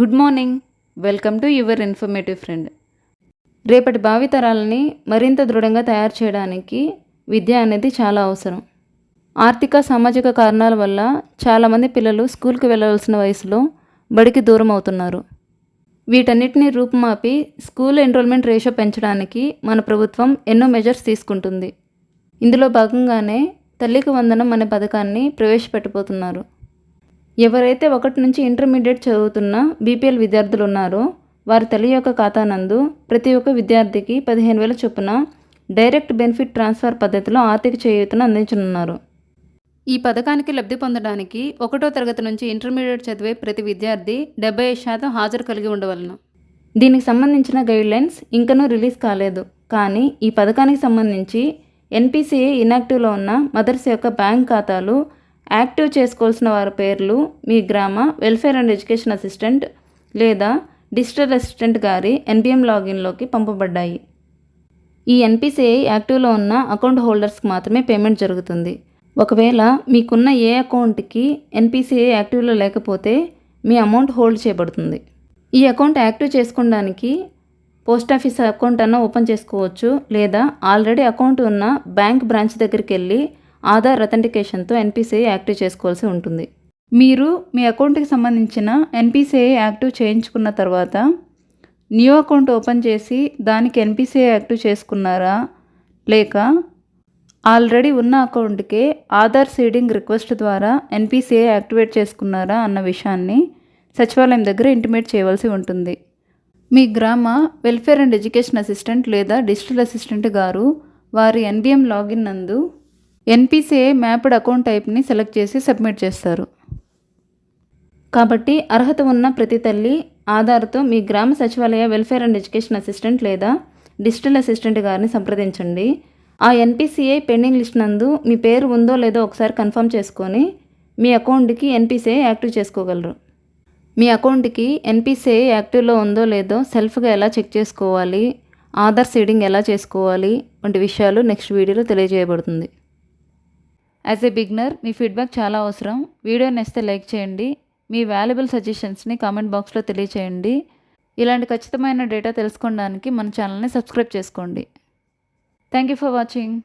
Good morning. Welcome to your informative friend. రేపటి భావితరాలని మరింత దృఢంగా తయారు చేయడానికి విద్య అనేది చాలా అవసరం. ఆర్థిక సామాజిక కారణాల వల్ల చాలామంది పిల్లలు స్కూల్కి వెళ్ళవలసిన వయసులో బడికి దూరం అవుతున్నారు. వీటన్నిటిని రూపుమాపి స్కూల్ ఎన్రోల్మెంట్ రేషియో పెంచడానికి మన ప్రభుత్వం ఎన్నో మెజర్స్ తీసుకుంటుంది. ఇందులో భాగంగానే తల్లికి వందనం అనే పథకాన్ని ప్రవేశపెట్టబోతున్నారు. ఎవరైతే ఒకటి నుంచి ఇంటర్మీడియట్ చదువుతున్న బీపీఎల్ విద్యార్థులు ఉన్నారో వారి తల్లి యొక్క ఖాతా నందు ప్రతి ఒక్క విద్యార్థికి పదిహేను వేల చొప్పున డైరెక్ట్ బెనిఫిట్ ట్రాన్స్ఫర్ పద్ధతిలో ఆర్థిక చేయూతను అందించనున్నారు. ఈ పథకానికి లబ్ధి పొందడానికి ఒకటో తరగతి నుంచి ఇంటర్మీడియట్ చదివే ప్రతి విద్యార్థి డెబ్బై ఐదు శాతం హాజరు కలిగి ఉండవలను. దీనికి సంబంధించిన గైడ్లైన్స్ ఇంకనూ రిలీజ్ కాలేదు. కానీ ఈ పథకానికి సంబంధించి ఎన్పిసిఏ ఇనాక్టివ్లో ఉన్న మదర్స్ యొక్క బ్యాంక్ ఖాతాలు యాక్టివ్ చేసుకోవాల్సిన వారి పేర్లు మీ గ్రామ వెల్ఫేర్ అండ్ ఎడ్యుకేషన్ అసిస్టెంట్ లేదా డిజిటల్ అసిస్టెంట్ గారి ఎన్పిఎం లాగిన్లోకి పంపబడ్డాయి. ఈ ఎన్పిసిఐ యాక్టివ్లో ఉన్న అకౌంట్ హోల్డర్స్కి మాత్రమే పేమెంట్ జరుగుతుంది. ఒకవేళ మీకున్న ఏ అకౌంట్కి ఎన్పిసిఐ యాక్టివ్లో లేకపోతే మీ అమౌంట్ హోల్డ్ చేయబడుతుంది. ఈ అకౌంట్ యాక్టివ్ చేసుకోవడానికి పోస్ట్ ఆఫీస్ అకౌంట్ అన్న ఓపెన్ చేసుకోవచ్చు లేదా ఆల్రెడీ అకౌంట్ ఉన్న బ్యాంక్ బ్రాంచ్ దగ్గరికి వెళ్ళి ఆధార్ అథెంటికేషన్తో ఎన్పిసిఐ యాక్టివ్ చేసుకోవాల్సి ఉంటుంది. మీరు మీ అకౌంట్కి సంబంధించిన ఎన్పిసిఐ యాక్టివ్ చేయించుకున్న తర్వాత న్యూ అకౌంట్ ఓపెన్ చేసి దానికి ఎన్పిసిఐ యాక్టివ్ చేసుకున్నారా? లేక ఆల్రెడీ ఉన్న అకౌంట్కే ఆధార్ సీడింగ్ రిక్వెస్ట్ ద్వారా ఎన్పిసిఐ యాక్టివేట్ చేసుకున్నారా అన్న విషయాన్ని సచివాలయం దగ్గర ఇంటిమేట్ చేయవలసి ఉంటుంది. మీ గ్రామ వెల్ఫేర్ అండ్ ఎడ్యుకేషన్ అసిస్టెంట్ లేదా డిజిటల్ అసిస్టెంట్ గారు వారి ఎన్బిఎం లాగిన్ నందు ఎన్పిసిఐ మ్యాప్డ్ అకౌంట్ టైప్ని సెలెక్ట్ చేసి సబ్మిట్ చేస్తారు. కాబట్టి అర్హత ఉన్న ప్రతి తల్లి ఆధార్తో మీ గ్రామ సచివాలయ వెల్ఫేర్ అండ్ ఎడ్యుకేషన్ అసిస్టెంట్ లేదా డిజిటల్ అసిస్టెంట్ గారిని సంప్రదించండి. ఆ ఎన్పిసిఐ పెండింగ్ లిస్ట్ నందు మీ పేరు ఉందో లేదో ఒకసారి కన్ఫర్మ్ చేసుకొని మీ అకౌంట్కి ఎన్పిసిఐ యాక్టివ్ చేసుకోగలరు. మీ అకౌంట్కి ఎన్పిసిఐ యాక్టివ్లో ఉందో లేదో సెల్ఫ్గా ఎలా చెక్ చేసుకోవాలి ఆధార్ సీడింగ్ ఎలా చేసుకోవాలి వంటి విషయాలు నెక్స్ట్ వీడియోలో తెలియజేయబడుతుంది. యాజ్ ఏ బిగ్నర్ మీ ఫీడ్బ్యాక్ చాలా అవసరం. వీడియో నేస్తే లైక్ చేయండి. మీ వాల్యుబుల్ సజెషన్స్ని కామెంట్ బాక్స్లో తెలియచేయండి. ఇలాంటి ఖచ్చితమైన డేటా తెలుసుకోవడానికి మన ఛానల్ని సబ్స్క్రైబ్ చేసుకోండి. Thank you for watching